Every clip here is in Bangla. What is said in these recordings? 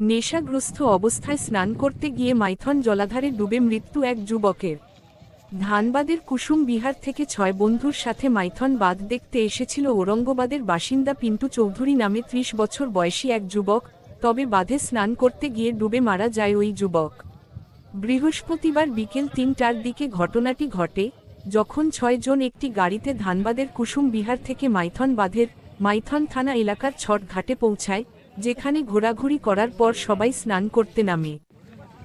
নেশাগ্রস্ত অবস্থায় স্নান করতে গিয়ে মাইথন জলাধারে ডুবে মৃত্যু এক যুবকের। ধানবাদের কুসুম বিহার থেকে ছয় বন্ধুর সাথে মাইথন বাঁধ দেখতে এসেছিল ঔরঙ্গবাদের বাসিন্দা পিন্টু চৌধুরী নামে ত্রিশ বছর বয়সী এক যুবক, তবে বাঁধে স্নান করতে গিয়ে ডুবে মারা যায় ওই যুবক। বৃহস্পতিবার বিকেল তিনটার দিকে ঘটনাটি ঘটে, যখন ছয়জন একটি গাড়িতে ধানবাদের কুসুম বিহার থেকে মাইথন বাঁধের মাইথন থানা এলাকার ছট ঘাটে পৌঁছায় যেখানে ঘোরাঘুরি করার পর সবাই স্নান করতে নামে।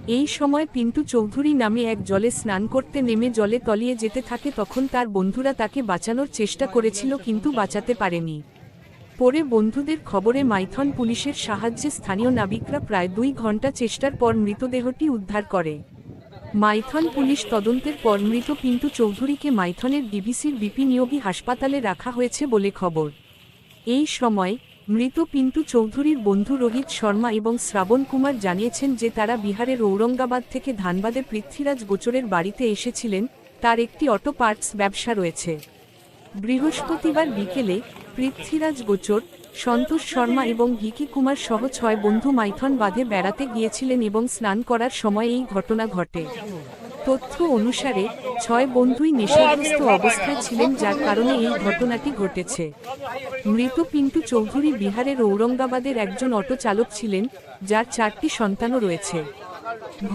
এই সময় পিন্টু চৌধুরী নামে এক জলে স্নান করতে নেমে জলে তলিয়ে যেতে থাকে তখন তার বন্ধুরা তাকে বাঁচানোর চেষ্টা করেছিল কিন্তু বাঁচাতে পারেনি। পরে বন্ধুদের খবরে মাইথন পুলিশের সাহায্যে স্থানীয় নাবিকরা প্রায় দুই ঘণ্টা চেষ্টার পর মৃতদেহটি উদ্ধার করে। মাইথন পুলিশ তদন্তের পর মৃত পিন্টু চৌধুরীকে মাইথনের ডিবিসির বিপি নিয়োগী হাসপাতালে রাখা হয়েছে বলে খবর। এই সময় মৃত পিন্টু চৌধুরীর বন্ধু রোহিত শর্মা এবং শ্রাবণ কুমার জানিয়েছেন যে তারা বিহারের ঔরঙ্গাবাদ থেকে ধানবাদে পৃথ্বীরাজ গোচরের বাড়িতে এসেছিলেন, তার একটি অটো পার্টস ব্যবসা রয়েছে। বৃহস্পতিবার বিকেলে পৃথ্বীরাজ গোচর, সন্তোষ শর্মা এবং ভিকি কুমার সহ ছয় বন্ধু মাইথন বাঁধে বেড়াতে গিয়েছিলেন এবং স্নান করার সময় এই ঘটনা ঘটে। তথ্য অনুসারে, ছয় বন্ধুই নেশাগ্রস্ত অবস্থায় ছিলেন যার কারণে এই ঘটনাটি ঘটেছে। মৃত পিন্টু চৌধুরী বিহারের ঔরঙ্গাবাদের একজন অটো চালক ছিলেন, যার চারটি সন্তানও রয়েছে।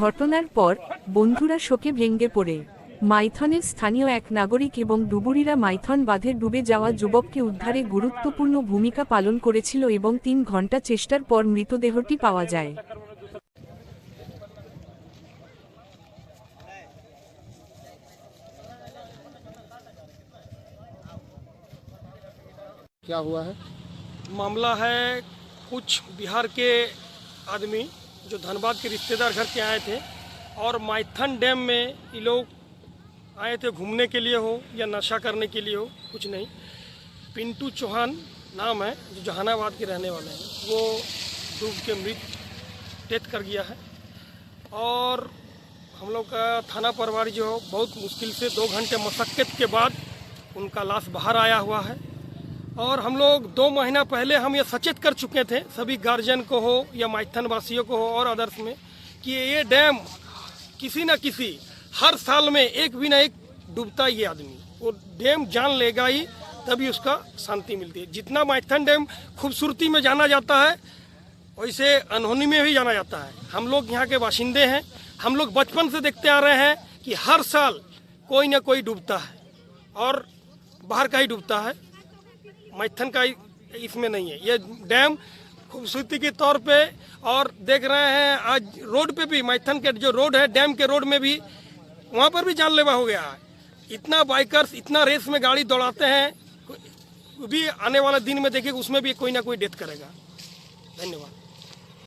ঘটনার পর বন্ধুরা শোকে ভেঙ্গে পড়ে। মাইথনের স্থানীয় এক নাগরিক এবং ডুবুরিরা মাইথন বাঁধে ডুবে যাওয়া যুবককে উদ্ধারে গুরুত্বপূর্ণ ভূমিকা পালন করেছিল এবং তিন ঘণ্টা চেষ্টার পর মৃতদেহটি পাওয়া যায়। क्या हुआ है? मामला है कुछ बिहार के आदमी जो धनबाद के रिश्तेदार घर के आए थे और माइथन डैम में ये लोग आए थे घूमने के लिए हो या नशा करने के लिए हो, कुछ नहीं। पिंटू चौहान नाम है, जो जहानाबाद के रहने वाले हैं। वो डूब के मृत, डेथ कर गया है। और हम लोग का थाना प्रभारी जो बहुत मुश्किल से दो घंटे मशक्क़त के बाद उनका लाश बाहर आया हुआ है। और हम लोग दो महीना पहले हम ये सचेत कर चुके थे, सभी गार्जियन को हो या माइथन वासियों को हो और अदर्स में, कि ये डैम किसी न किसी, हर साल में एक भी ना एक डूबता है आदमी। वो डैम जान लेगा ही, तभी उसका शांति मिलती है। जितना माइथन डैम खूबसूरती में जाना जाता है, वैसे अनहोनी में भी जाना जाता है। हम लोग यहाँ के बाशिंदे हैं, हम लोग बचपन से देखते आ रहे हैं कि हर साल कोई ना कोई डूबता है और बाहर का ही डूबता है। मैथन का इसमें नहीं है। ये डैम खूबसूरती के तौर पे और देख रहे हैं, आज रोड पे भी, मैथन के जो रोड है, डैम के रोड में भी, वहाँ पर भी जानलेवा हो गया। है इतना बाइकर्स, इतना रेस में गाड़ी दौड़ाते हैं भी आने वाले दिन में देखिए उसमें भी कोई ना कोई डेथ करेगा। धन्यवाद।